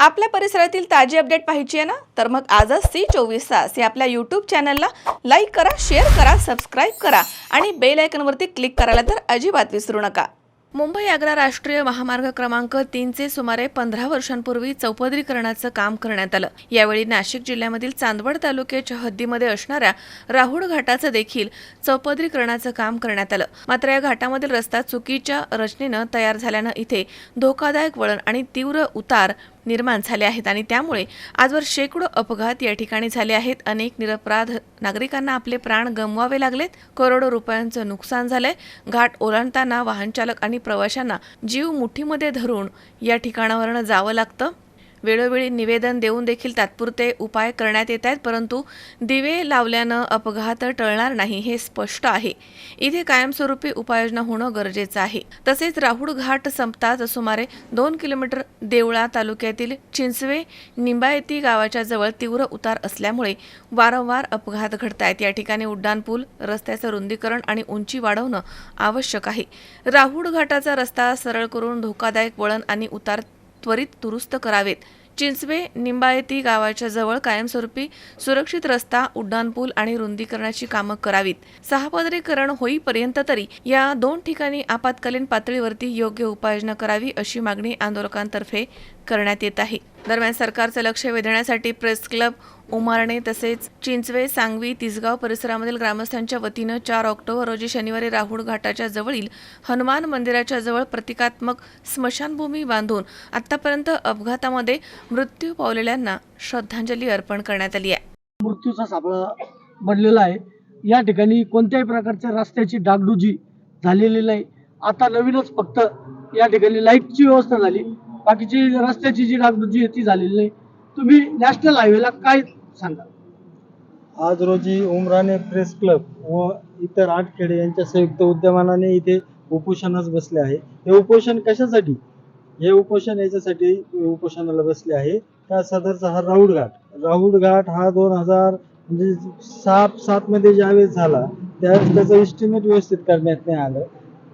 आपल्या परिसरातील ताजी अपडेट पाहिजे आहे ना? तर मग आजच सी चोवीस तास या आपल्या यूट्यूब चॅनलला लाईक करा शेअर करा सबस्क्राईब करा आणि बेल आयकनवरती क्लिक करायला तर अजिबात विसरू नका. मुंबई आग्रा राष्ट्रीय महामार्ग क्रमांक तीनचे सुमारे पंधरा वर्षांपूर्वी चौपदरीकरणाचं काम करण्यात आलं. यावेळी नाशिक जिल्ह्यामधील चांदवड तालुक्याच्या हद्दीमध्ये असणाऱ्या राहुड घाटाचं देखील चौपदरीकरणाचं काम करण्यात आलं. मात्र या घाटामधील रस्ता चुकीच्या रचनेनं तयार झाल्यानं इथे धोकादायक वळण आणि तीव्र उतार निर्माण झाले आहेत आणि त्यामुळे आजवर शेकडो अपघात या ठिकाणी झाले आहेत. अनेक निरपराध नागरिकांना आपले प्राण गमवावे लागलेत. करोडो रुपयांचं नुकसान झालंय. घाट ओलांडताना वाहन चालक आणि प्रवाशांना जीव मुठीमध्ये धरून या ठिकाणावरनं जावं लागतं. वेळोवेळी निवेदन देऊन देखील तात्पुरते उपाय करण्यात येत आहेत परंतु दिवे लावल्यानं अपघात टळणार नाही हे स्पष्ट आहे. इथे कायमस्वरूपी उपाययोजना होणं गरजेचं आहे. तसेच राहुड घाट संपताच सुमारे दोन किलोमीटर देवळा तालुक्यातील चिंचवे निंबायती गावाच्या जवळ तीव्र उतार असल्यामुळे वारंवार अपघात घडत आहेत. या ठिकाणी उड्डाणपूल रस्त्याचं रुंदीकरण आणि उंची वाढवणं आवश्यक आहे. राहुड घाटाचा रस्ता सरळ करून धोकादायक वळण आणि उतार त्वरित दुरुस्त करावेत. चिंचवे निंबायती गावाच्या जवळ कायमस्वरूपी सुरक्षित रस्ता उड्डाणपूल आणि रुंदीकरणाची कामं करावीत. सहापदरीकरण होईपर्यंत तरी या दोन ठिकाणी आपत्कालीन पातळीवरती योग्य उपाययोजना करावी अशी मागणी आंदोलकांतर्फे करण्यात येत आहे. दरम्यान सरकारचं लक्ष वेधण्यासाठी प्रेस क्लब उमारणे तसेच चिंचवे सांगवी तिसगाव परिसरामधील ग्रामस्थांच्या वतीनं चार ऑक्टोबर रोजी शनिवारी राहुळ घाटाच्या जवळील हनुमान मंदिराच्या जवळ प्रतिकात्मक स्मशानभूमी बांधून आतापर्यंत अपघातामध्ये मृत्यू पावलेल्यांना श्रद्धांजली अर्पण करण्यात आली आहे. मृत्यूचा सापळा बनलेला आहे. या ठिकाणी कोणत्याही प्रकारच्या रस्त्याची डागडुजी झालेली नाही. आता नवीनच फक्त या ठिकाणी लाईटची व्यवस्था झाली. बाकीची रस्त्याची जी डागडुजी आहे ती झालेली नाही. तुम्ही नॅशनल हायवेला काय सांगा आज रोजी उमराने प्रेस क्लब व इतर आठ खेडे यांच्या संयुक्त उद्यमानाने इथे उपोषणास बसले आहे. हे उपोषण कशासाठी? हे उपोषण याच्यासाठी उपोषणाला बसले आहे. त्या सदरचा हा राऊड घाट. राऊड घाट हा दोन हजार म्हणजे सात सात मध्ये ज्यावेळेस झाला त्यावेळेस त्याचं इस्टिमेट व्यवस्थित करण्यात नाही आलं.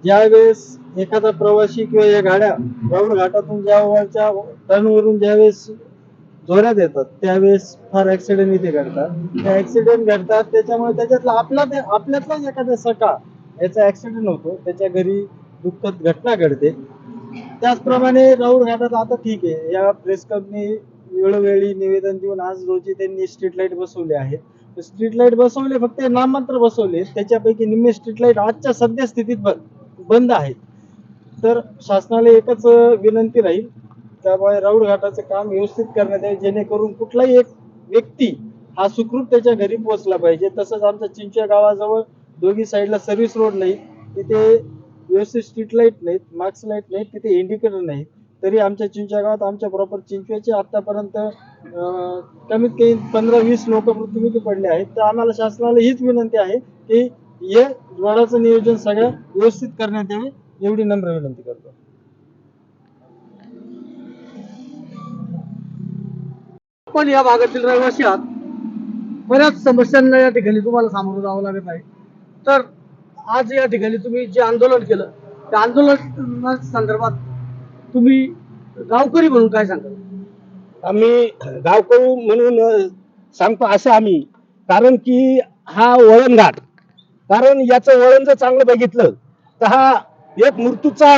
ज्यावेळेस एखादा प्रवासी किंवा या गाड्या राऊड घाटातून ज्यावरच्या टर्नवरून ज्यावेळेस जोऱ्यात येतात त्यावेळेस फार ऍक्सिडेंट इथे घडतात. त्या ऍक्सिडेंट घडतात त्याच्यामुळे त्याच्यातला आपला आपल्यातलाच एखादा सकाळ याचा ऍक्सिडेंट होतो त्याच्या घरी दुःखद घटना घडते. त्याचप्रमाणे राऊर घाटात आता ठीक आहे या प्रेस क्लबने वेळोवेळी निवेदन देऊन आज रोजी त्यांनी स्ट्रीट लाइट बसवले आहेत. स्ट्रीट लाइट बसवले फक्त नाममात्र बसवले त्याच्यापैकी निम्मे स्ट्रीट लाइट आजच्या सध्या स्थितीत ब- बंद आहेत. तर शासनाला एकच विनंती राहील त्यामुळे राऊळ घाटाचं काम व्यवस्थित करण्यात यावे जेणेकरून कुठलाही एक व्यक्ती हा सुखरूप त्याच्या घरी पोहोचला पाहिजे. तसंच आमच्या चिंच्या गावाजवळ दोघी साईडला सर्व्हिस रोड नाही तिथे व्यवस्थित स्ट्रीट लाइट नाहीत मार्क्स लाइट नाहीत तिथे इंडिकेटर नाही तरी आमच्या चिंच्या गावात आमच्या प्रॉपर चिंचव्याचे आतापर्यंत कमीत कमी पंधरा वीस लोक मृत्युमुखी पडले आहेत. तर आम्हाला शासनाला हीच विनंती आहे की हे रोडाचं नियोजन सगळं व्यवस्थित करण्यात यावे एवढी नम्र विनंती करतो. आपण या भागातील रहिवासी आहात बऱ्याच समस्यांना या ठिकाणी तुम्हाला सामोरं जावं लागत आहे. तर आज या ठिकाणी तुम्ही जे आंदोलन केलं त्या आंदोलना संदर्भात तुम्ही गावकरी म्हणून काय सांगाल? आम्ही गावकरी म्हणून सांगतो असं आम्ही कारण की हा वळण घाट कारण याचं वळण जर चांगलं बघितलं तर हा एक मृत्यूचा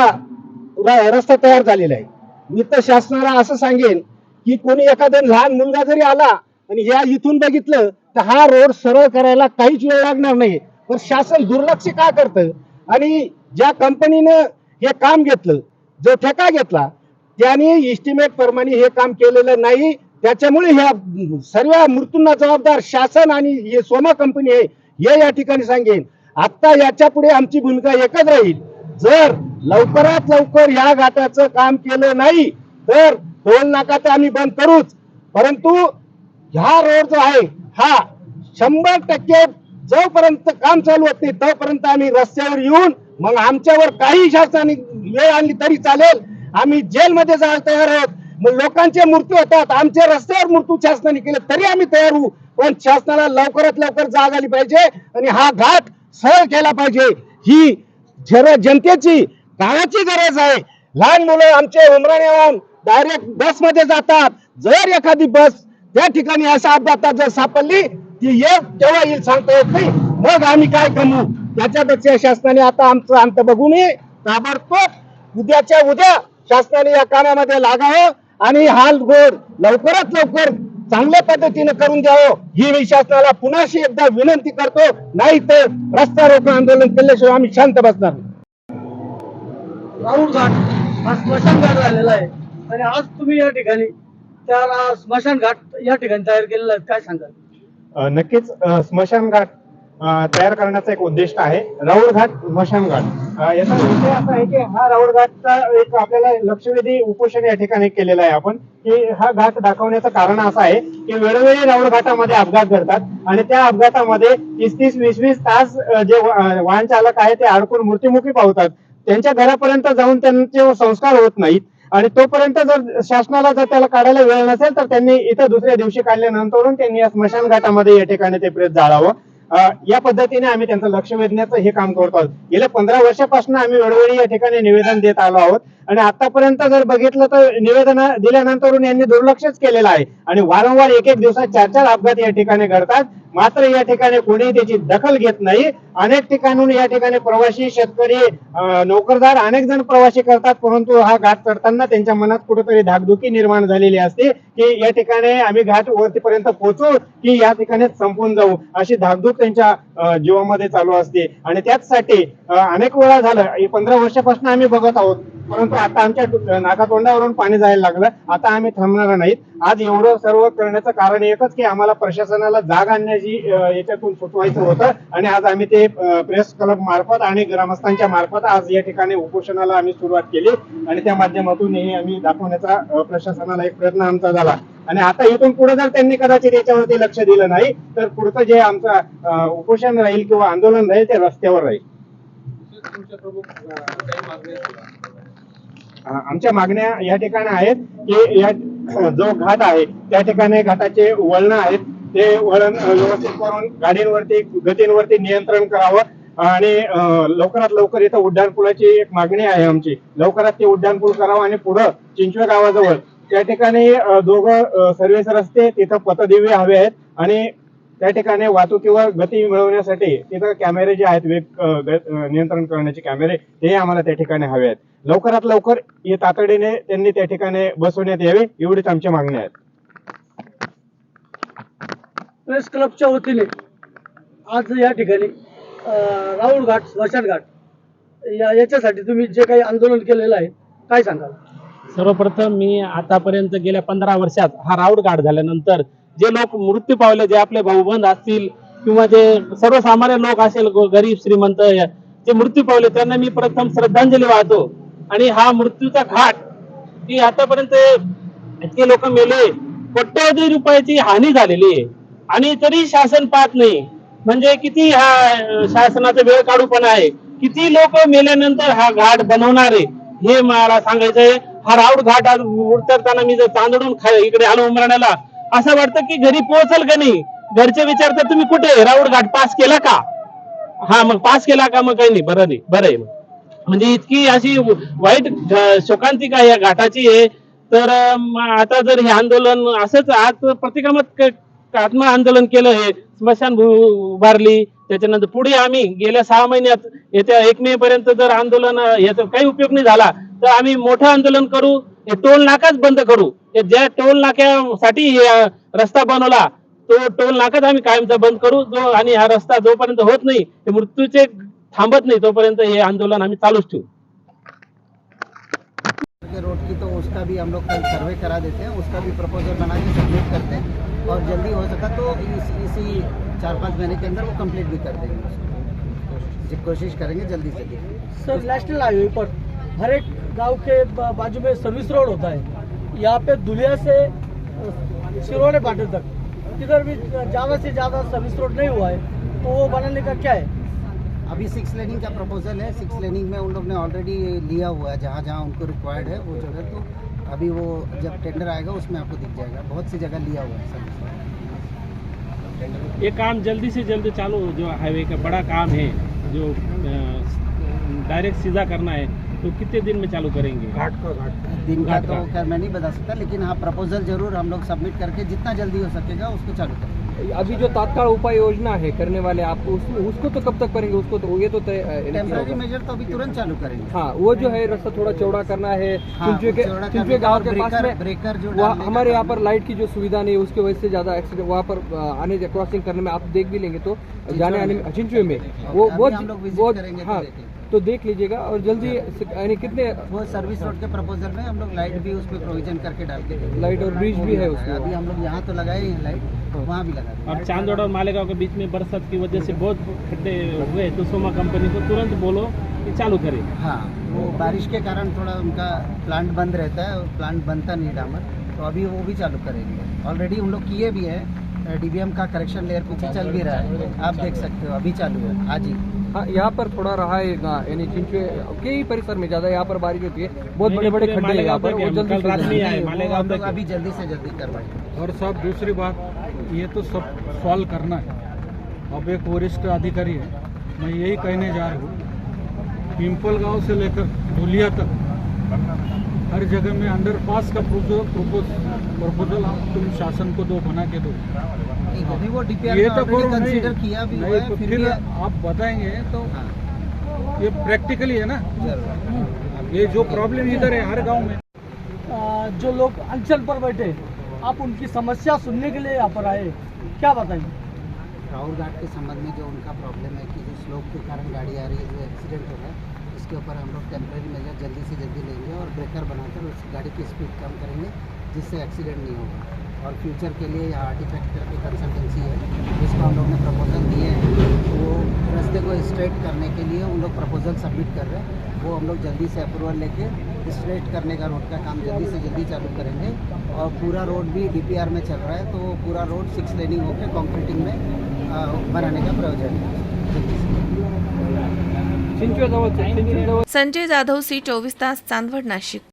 रस्ता तयार झालेला आहे. मी तर शासनाला असं सांगेन की कोणी एखादा लहान मुलगा जरी आला आणि या इथून बघितलं तर हा रोड सरळ करायला काहीच वेळ लागणार नाही. पण शासन दुर्लक्ष का करतं? आणि ज्या कंपनीनं हे काम घेतलं जो ठेका घेतला त्याने इस्टिमेट प्रमाणे हे काम केलेलं नाही. त्याच्यामुळे ह्या सर्व मृत्यूंना जबाबदार शासन आणि हे सोमा कंपनी आहे हे या ठिकाणी सांगेन. आता याच्यापुढे आमची भूमिका एकच राहील. जर लवकरात लवकर या घाटाचं काम केलं नाही तर टोल नाका तर आम्ही बंद करूच. परंतु ह्या रोड जो आहे हा शंभर टक्के जोपर्यंत काम चालू होत नाही तोपर्यंत आम्ही रस्त्यावर येऊन मग आमच्यावर काही शासनाने वेळ आणली तरी चालेल. आम्ही जेलमध्ये जायला तयार आहोत. मग लोकांचे मृत्यू होतात. आमचे रस्त्यावर मृत्यू शासनाने केले तरी आम्ही तयार होऊ. पण शासनाला लवकरात लवकर जाग आली पाहिजे आणि हा घाट सरळ केला पाहिजे. ही जर जनतेची काळाची गरज आहे. लहान मुलं आमचे उमराण्याहून डायरेक्ट बसमध्ये जातात. जर एखादी बस त्या ठिकाणी अशा अपघातात जर सापडली ती ये तेव्हा येईल सांगता येत नाही. मग आम्ही काय करू त्याच्यापेक्षा शासनाने आता आमचं अंत बघू नये ताबडतोब उद्याच्या उद्या शासनाने या कामामध्ये लागावं आणि हाल गोड लवकरात लवकर चांगल्या पद्धतीने करून द्यावं. ही मी शासनाला पुन्हाशी एकदा विनंती करतो. नाही तर रस्ता रोको आंदोलन केल्याशिवाय आम्ही शांत बसणार नाही. राहुल घाट हा स्मशान घाट झालेला आहे. आणि आज तुम्ही या ठिकाणी त्या स्मशान घाट या ठिकाणी तयार केलेला आहे काय सांगाल? नक्कीच स्मशान घाट तयार करण्याचा एक उद्दिष्ट आहे. राऊळघाट घाट. याचा विषय असा आहे की हा राऊळघाटचा एक आपल्याला लक्षवेधी उपोषण या ठिकाणी केलेलं आहे आपण. की हा घाट दाखवण्याचं कारण असं आहे की वेळोवेळी राऊळघाटामध्ये अपघात घडतात आणि त्या अपघातामध्ये तीस तीस वीस वीस तास जे वाहन चालक आहे ते अडकून मृत्युमुखी पावतात. त्यांच्या घरापर्यंत जाऊन त्यांचे संस्कार होत नाहीत. आणि तोपर्यंत जर शासनाला जर त्याला काढायला वेळ नसेल तर त्यांनी इथं दुसऱ्या दिवशी काढल्यानंतरून त्यांनी या स्मशान घाटामध्ये या ठिकाणी ते प्रेत जाळावं. या पद्धतीने आम्ही त्यांचं लक्ष वेधण्याचं हे काम करतो आहोत. गेल्या पंधरा वर्षापासून आम्ही वेळोवेळी या ठिकाणी निवेदन देत आलो आहोत. आणि आतापर्यंत जर बघितलं तर निवेदन दिल्यानंतरून यांनी दुर्लक्षच केलेलं आहे. आणि वारंवार एक एक दिवसात चार चार अपघात या ठिकाणी घडतात. मात्र या ठिकाणी कोणी त्याची दखल घेत नाही. अनेक ठिकाणून या ठिकाणी प्रवासी शेतकरी नोकरदार अनेक जण प्रवासी करतात. परंतु हा घाट चढताना त्यांच्या मनात कुठेतरी धाकधुकी निर्माण झालेली असते की या ठिकाणी आम्ही घाट वरतीपर्यंत पोहोचू की या ठिकाणी संपून जाऊ अशी धाकधुक त्यांच्या जीवामध्ये चालू असते. आणि त्याचसाठी अनेक वेळा झालं पंधरा वर्षापासून आम्ही बघत आहोत. परंतु आता आमच्या नाकातोंडावरून पाणी जायला लागलं. आता आम्ही थांबणार नाहीत. आज एवढं सर्व करण्याचं कारण एकच की आम्हाला प्रशासनाला जाग आणण्याची याच्यातून सुचवायचं होतं. आणि आज आम्ही ते प्रेस क्लब मार्फत आणि ग्रामस्थांच्या मार्फत आज या ठिकाणी उपोषणाला आम्ही सुरुवात केली. आणि त्या माध्यमातून हे आम्ही दाखवण्याचा प्रशासनाला एक प्रयत्न आमचा झाला. आणि आता इथून पुढे जर त्यांनी कदाचित याच्यावरती लक्ष दिलं नाही तर पुढचं जे आमचं उपोषण राहील किंवा आंदोलन राहील ते रस्त्यावर राहील. आमच्या मागण्या या ठिकाणी आहेत की या जो घाट आहे त्या ठिकाणी घाटाचे वळण आहेत. ते वळण व्यवस्थित करून गाडींवरती गतींवरती नियंत्रण करावं. आणि लवकरात लवकर इथं उड्डाणपुलाची एक मागणी आहे आमची. लवकरात ते उड्डाणपूल करावं आणि पुढं चिंचवे गावाजवळ त्या ठिकाणी दोघं सर्व्हिस रस्ते तिथं पथदिवे हवे आहेत आणि त्या ठिकाणी वाहतुकीवर गती मिळवण्यासाठी तिथं कॅमेरे जे आहेत वेग नियंत्रण करण्याचे कॅमेरे ते आम्हाला त्या ठिकाणी हवे आहेत. लवकरात लवकर हे तातडीने त्यांनी त्या ठिकाणी बसवण्यात यावे एवढीच आमची मागणी आहेत प्रेस क्लबच्या वतीने आज या ठिकाणी राहुल घाट स्मशान घाट या याच्यासाठी तुम्ही जे काही आंदोलन केलेलं आहे काय सांगाल? सर्वप्रथम मी आतापर्यंत गेल्या पंधरा वर्षात हा राऊड घाट झाल्यानंतर जे लोक मृत्यू पावले जे आपले भाऊबंद असतील किंवा जे सर्वसामान्य लोक असेल गरीब श्रीमंत जे मृत्यू पावले त्यांना मी प्रथम श्रद्धांजली वाहतो. आणि हा मृत्यूचा घाट की आतापर्यंत इतके लोक मेले कोट्यवधी रुपयाची हानी झालेली आहे. आणि तरी शासन पाहत नाही. म्हणजे किती हा शासनाचा वेळ काढू पण आहे. किती लोक मेल्यानंतर हा घाट बनवणार आहे हे मला सांगायचंय. हा राऊड घाट आज उतरताना मी जर तांदळून खा- इकडे आलो उमराण्याला असं वाटतं की घरी पोहोचल का नाही? घरचे विचारतात तुम्ही कुठे राऊड घाट पास केला का? हा मग पास केला का? मग काही नाही बरं नाही बरं आहे म्हणजे इतकी अशी वाईट अं, शोकांतिका या घाटाची आहे तर आता जर हे आंदोलन असंच आज प्रतिक्रमत आत्म आंदोलन केलं हे स्मशानभू उभारली त्याच्यानंतर पुढे आम्ही गेल्या सहा महिन्यात येत्या एक मे पर्यंत जर आंदोलन याचा काही उपयोग नाही झाला तर आम्ही मोठं आंदोलन करू हे टोल नाकाच बंद करू. ज्या टोल नाक्यासाठी रस्ता बनवला तो टोल नाकाच आम्ही कायमचा बंद करू. जो आणि हा रस्ता जोपर्यंत होत नाही ते मृत्यूचे थांबत नाही तोपर्यंत हे आंदोलन आम्ही चालूच ठेवू. रोड की तो उसका भी हम लोग कल सर्वे करा देते हैं उसका भी प्रपोजल बना के सबमिट करते हैं और जल्दी हो सका तो इस, इसी चार पाँच महीने के अंदर वो कंप्लीट भी कर देंगे कोशिश करेंगे जल्दी से। जल्दी सर नेशनल हाईवे पर हर एक गाँव के बाजू में सर्विस रोड होता है। यहाँ पे दुलिया से सिरोड़े पाटे तक। किधर भी ज़्यादा से ज़्यादा सर्विस रोड नहीं हुआ है तो वो बनाने का क्या है? अभी सिक्स लेनिंग का प्रपोजल है। सिक्स लेनिंग में उन लोग ने ऑलरेडी लिया हुआ है। जहाँ जहाँ उनको रिक्वायर्ड है वो जगह तो अभी वो जब टेंडर आएगा उसमें आपको दिख जाएगा। बहुत सी जगह लिया हुआ है सर्विस रोड ये काम जल्दी से जल्दी चालू जो हाईवे का बड़ा काम है जो डायरेक्ट सीधा करना है तो कितने दिन में चालू करेंगे? घाट का घाट दिन का तो का। खैर मैं नहीं बता सकता लेकिन हाँ प्रपोजल ज़रूर हम लोग सबमिट करके जितना जल्दी हो सकेगा उसको चालू करेंगे। अभी जो तात्काल उपाय योजना है करने वाले आप उस, उसको तो कब तक करेंगे? उसको तो ये तो तय टेम्पररी मेजर तो अभी तुरंत चालू करेंगे। हाँ वो जो है रास्ता थोड़ा चौड़ा करना है हाँ, के का गाँव के पास में ब्रेकर जो हमारे यहाँ पर लाइट की जो सुविधा नहीं है उसकी वजह से ज़्यादा एक्सीडेंट वहाँ पर आने क्रॉसिंग करने में आप देख भी लेंगे तो जाने आने में। चिंचुए में वो अभी वो तो हाँ। तो देख लीजिएगा और जल्दी यानी कितने वो सर्विस रोड के प्रपोजल में हम लोग लाइट भी उसमें प्रोविज़न करके डाल के लाइट और ब्रिज भी है। उसमें। अभी हम लोग यहाँ तो लगाए हैं लाइट वहाँ भी लगा देंगे और चांदोड़ और मालेगांव के बीच में बरसात की वजह से बहुत खड्डे हुए तो सोमा कंपनी को तुरंत बोलो कि चालू करे। हाँ वो बारिश के कारण थोड़ा उनका प्लांट बंद रहता है प्लांट बनता नहीं डामर तो अभी वो भी चालू करेंगे। ऑलरेडी हम लोग किए भी हैं डीबीएम का करेक्शन लेयर पीछे चल भी रहा है। आप देख सकते हो अभी चालू है। आज ही हाँ यहाँ पर थोड़ा रहा है यानी चिंचुए के ही परिसर में ज़्यादा यहाँ पर बारिश होती है बहुत बड़े बड़े खड्डे हैं यहाँ पर वो जल्दी से जल्दी- अभी जल्दी से जल्दी करवाएँगे और साहब दूसरी बात ये तो सब सॉल्व करना है। अब एक वरिष्ठ अधिकारी है मैं यही कहने जा रहा हूँ पिंपल गाँव से लेकर धुलिया तक हर जगह में अंडर पास का प्रपोजल आप तुम शासन को दो बना के दो। है। वो ये तो कंसीडर किया भी नहीं है तो फिर फिर भी आप बताएँगे तो हाँ। ये प्रैक्टिकली है ना? ये जो प्रॉब्लम इधर है हर गाँव में। जो लोग अनशन पर बैठे आप उनकी समस्या सुनने के लिए यहाँ पर आए क्या बताएँगे? राहुल घाट के संबंध में जो उनका प्रॉब्लम है कि जो स्लोप के कारण गाड़ी आ रही है जो एक्सीडेंट हो रहा है इसके ऊपर हम लोग टेम्प्रेरी मेजर जल्दी से जल्दी लेंगे और ब्रेकर बनाकर उस गाड़ी की स्पीड कम करेंगे, जिससे एक्सीडेंट नहीं होगा। और फ्यूचर के लिए यहाँ आर्टिफैक्ट करके कंसल्टेंसी है, जिसको हम लोग ने प्रपोजल दिए हैं वो रास्ते को स्ट्रेट करने के लिए उन लोग प्रपोजल सबमिट कर रहे हैं। वो हम लोग जल्दी से अप्रूवल लेके स्ट्रेट करने का रोड का काम जल्दी से जल्दी चालू करेंगे। और पूरा रोड भी डीपीआर में चल रहा है तो पूरा रोड सिक्स लेनिंग होकर कॉन्क्रीटिंग में बनाने का प्रयोजन है। जल्दी से। संजय जाधव सी चोवीस तास चांदवड नाशिक.